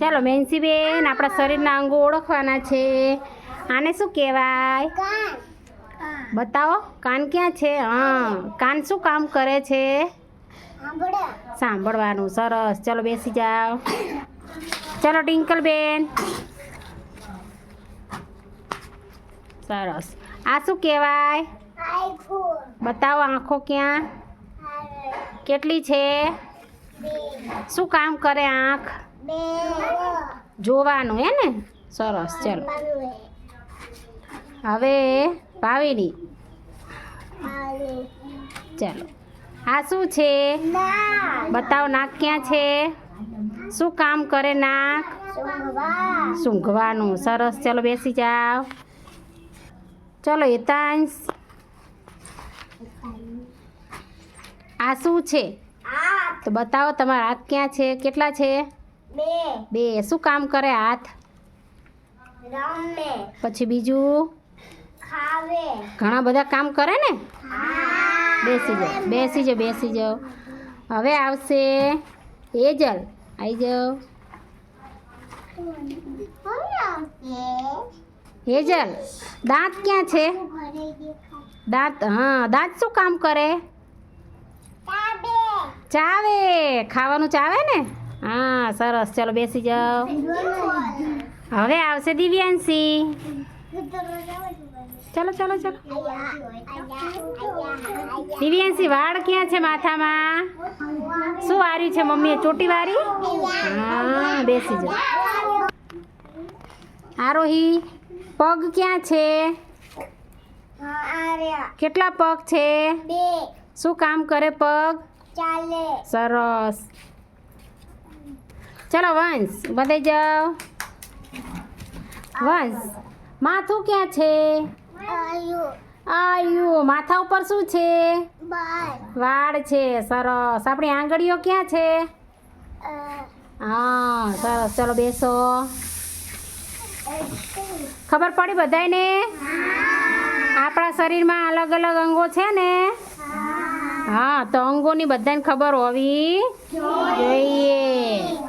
ચાલો મેન્સીબેન આપણા શરીરના અંગો ઓળખવાના છે. આને શું કહેવાય? બતાવો કાન ક્યાં છે? હા કાન શું કામ કરે છે? સાંભળવાનું સરસ. ચલો બેસી જાઓ. ચલો ટિંકલ બેન સરસ. આ શું કહેવાય? બતાવો આંખો ક્યાં? કેટલી છે? શું કામ કરે આંખ? જોવાનું હે ને? સરસ, ચાલો. હવે ભાવિની ચાલો. આ શું છે? બતાવો, નાક ક્યાં છે? શું કામ કરે નાક? સૂંઘવાનું. સરસ, ચલો, બેસી જાઓ. ચલો, હિતાંશ. આ શું છે? તો બતાવો, તમારા હાથ ક્યાં છે? કેટલા છે? બે. શું કામ કરે હાથ? પછી બીજું? ઘણા બધા કામ કરે ને? બેસી જાઓ બેસી જાઓ બેસી જાઓ. હવે આવશે એજલ. આવી જાઓ. હેજલ દાંત ક્યાં છે? દાંત હા દાંત શું કામ કરે? ચાવે. ખાવાનું ચાવે ને? હા સરસ. ચલો બેસી જાઓ. હવે આવશે દિવ્યાંશી. ચલો ચલો ચલો. દિવ્યાંશી વાળ ક્યાં છે માથામાં? શું વાર્યું છે મમ્મીએ? ચોટી વારી? હા બેસી જાઓ. આરોહી પગ ક્યાં છે? કેટલા પગ છે? શું કામ કરે પગ? સરસ. ચલો વંશ બધે જાઓ. વંશ માથું ક્યાં છે? આયુ. માથા ઉપર શું છે? વાળ છે સરસ. આપણી આંગળીઓ ક્યાં છે? હા સરસ. ચલો બેસો. ખબર પડી બધાયને? આપણા શરીરમાં અલગ અલગ અંગો છે ને? હા. તો અંગોની બધાને ખબર હોવી જોઈએ.